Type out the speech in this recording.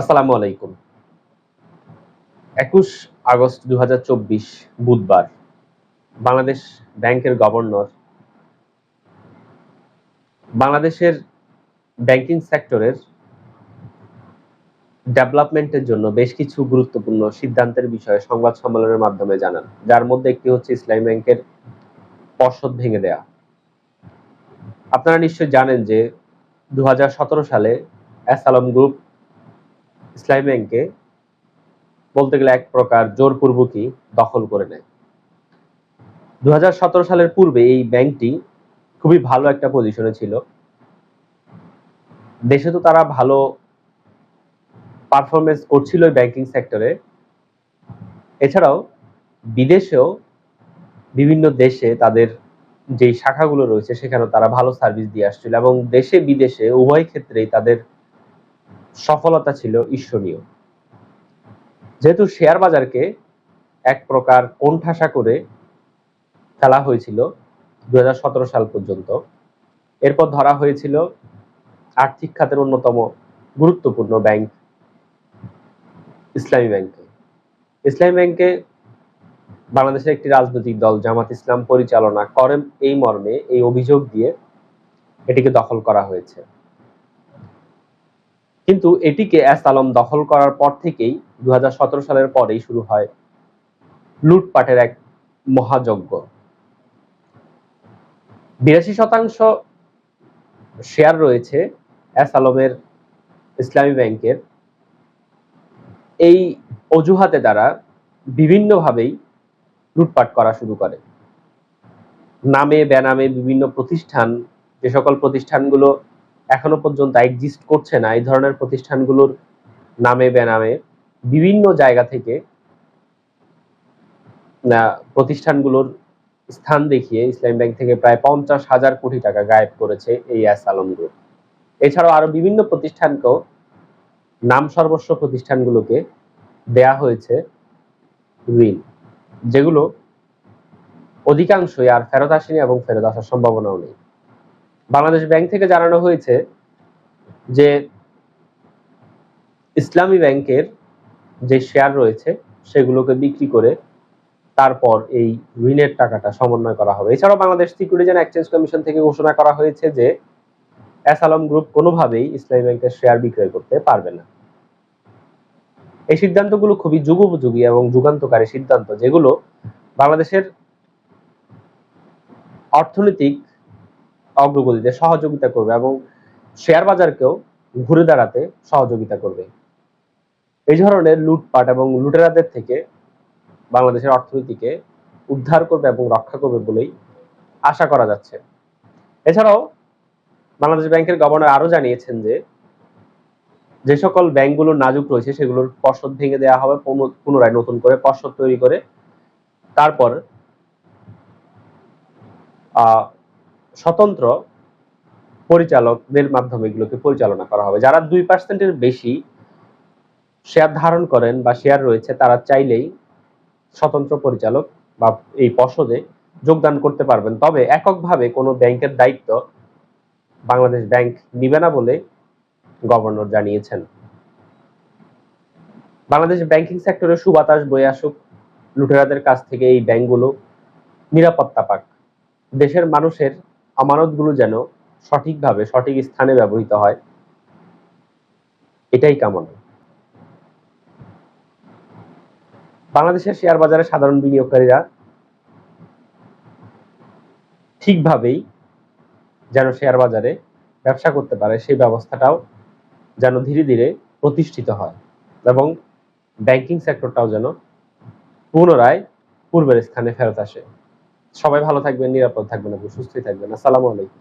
আসসালামু আলাইকুম। একুশ আগস্ট দু হাজার চব্বিশ বুধবার বাংলাদেশ ব্যাংকের গভর্নর বাংলাদেশের ব্যাংকিং সেক্টরের ডেভেলপমেন্টের জন্য বেশ কিছু গুরুত্বপূর্ণ সিদ্ধান্তের বিষয়ে সংবাদ সম্মেলনের মাধ্যমে জানান, যার মধ্যে একটি হচ্ছে ইসলামী ব্যাংকের পর্ষদ ভেঙে দেয়া। আপনারা নিশ্চয়ই জানেন যে দু হাজার সতেরো সালে এস আলম গ্রুপ ইসলামী ব্যাংকে বলতে গেলে এক প্রকার জোরপূর্বকই দখল করে নেয়। দু হাজার সতেরো সালের পূর্বে এই ব্যাংকটি খুবই ভালো একটা পজিশনে ছিল। দেশে তো তারা ভালো পারফরমেন্স করছিল ব্যাংকিং সেক্টরে এছাড়াও বিদেশেও বিভিন্ন দেশে তাদের যে শাখাগুলো রয়েছে সেখানে তারা ভালো সার্ভিস দিয়ে আসছিল এবং দেশে বিদেশে উভয় ক্ষেত্রেই তাদের সফলতা ছিল ঈশ্বরীয়। যেহেতু শেয়ার বাজারকে এক প্রকার কোণঠাসা করে ফেলা হয়েছিল দু সাল পর্যন্ত, এরপর ধরা হয়েছিল আর্থিক খাতের অন্যতম গুরুত্বপূর্ণ ব্যাংক ইসলামী ব্যাংকে ইসলামী ব্যাংকে বাংলাদেশের একটি রাজনৈতিক দল জামাত ইসলাম পরিচালনা করেন এই মর্মে এই অভিযোগ দিয়ে এটিকে দখল করা হয়েছে। কিন্তু এটিকে আলম দখল করার পর থেকেই দু হাজার সতেরো সালের পরেই শুরু হয় লুটপাটের এক মহাযজ্ঞ। বিরাশি শতাংশ শেয়ার রয়েছে এস আলমের ইসলামী ব্যাংকের। এই অজুহাতে দ্বারা বিভিন্নভাবেই লুটপাট করা শুরু করে। নামে, বেনামে বিভিন্ন প্রতিষ্ঠান, যে সকল প্রতিষ্ঠানগুলো এখনও পর্যন্ত এক্সিস্ট করছে না। এই ধরনের প্রতিষ্ঠানগুলোর নামে বেনামে বিভিন্ন জায়গা থেকে প্রতিষ্ঠানগুলোর স্থান দেখিয়ে ইসলাম ব্যাংক থেকে প্রায় পঞ্চাশ হাজার কোটি টাকা গায়েব করেছে এই এস আলম গ্রুপ এছাড়াও আরও বিভিন্ন প্রতিষ্ঠানকেও নাম সর্বস্ব প্রতিষ্ঠানগুলোকে দেয়া হয়েছে ঋণ, যেগুলো অধিকাংশই আর ফেরত আসেনি এবং ফেরত আসার সম্ভাবনাও নেই। বাংলাদেশ ব্যাংক থেকে জানানো হয়েছে যে ইসলামী ব্যাংকের যে শেয়ার রয়েছে, সেগুলোকে বিক্রি করে তারপর এই ঋণের টাকাটা সমন্বয় করা হবে। এছাড়াও বাংলাদেশ সিকিউরিটিজ এক্সচেঞ্জ কমিশন থেকে ঘোষণা করা হয়েছে যে আলম গ্রুপ কোনোভাবেই ইসলামী ব্যাংকের শেয়ার বিক্রয় করতে পারবে না। এই সিদ্ধান্তগুলো খুবই যুগোপযোগী এবং যুগান্তকারী সিদ্ধান্ত, যেগুলো বাংলাদেশের অর্থনৈতিক অগ্রগতিতে সহযোগিতা করবে এবং শেয়ার বাজারকেও ঘুরে দাঁড়াতে সহযোগিতা করবে। এই ধরনের লুটপাট এবং লুটেরাদের থেকে বাংলাদেশের অর্থনীতিকে উদ্ধার করবে এবং রক্ষা করবে বলেই আশা করা যাচ্ছে। এছাড়াও বাংলাদেশ ব্যাংকের গভর্নর আরও জানিয়েছেন যে যে সকল ব্যাংকগুলোর নাজুক রয়েছে সেগুলোর পর্ষদ ভেঙে দেওয়া হবে পুনরায় নতুন করে পর্ষদ তৈরি করে তারপর স্বতন্ত্র পরিচালকদের মাধ্যমে এগুলোকে পরিচালনা করা হবে। যারা দুই পার্সেন্টের বেশি শেয়ার ধারণ করেন বা শেয়ার রয়েছে, তারা চাইলেই স্বতন্ত্র পরিচালক বা এই পর্ষদে যোগদান করতে পারবেন। তবে এককভাবে কোনো ব্যাংকের দায়িত্ব বাংলাদেশ ব্যাংক নিবে না বলে গভর্নর জানিয়েছেন। বাংলাদেশ ব্যাংকিং সেক্টরে সুবাতাস বয়ে আসুক, লুটেরাদের কাছ থেকে এই ব্যাংকগুলো নিরাপত্তা পাক। দেশের মানুষের আমানতগুলো যেন সঠিকভাবে, সঠিক স্থানে ব্যবহৃত হয়, এটাই কামনা। বাংলাদেশের শেয়ার বাজারে সাধারণ বিনিয়োগকারীরা ঠিকভাবেই যেন শেয়ার বাজারে ব্যবসা করতে পারে, সেই ব্যবস্থাটাও যেন ধীরে ধীরে প্রতিষ্ঠিত হয় এবং ব্যাংকিং সেক্টরটাও যেন পুনরায় পূর্বের স্থানে ফেরত আসে। সবাই ভালো থাকবেন নিরাপদ থাকবেন এবং সুস্থই থাকবেন। আসসালামু আলাইকুম।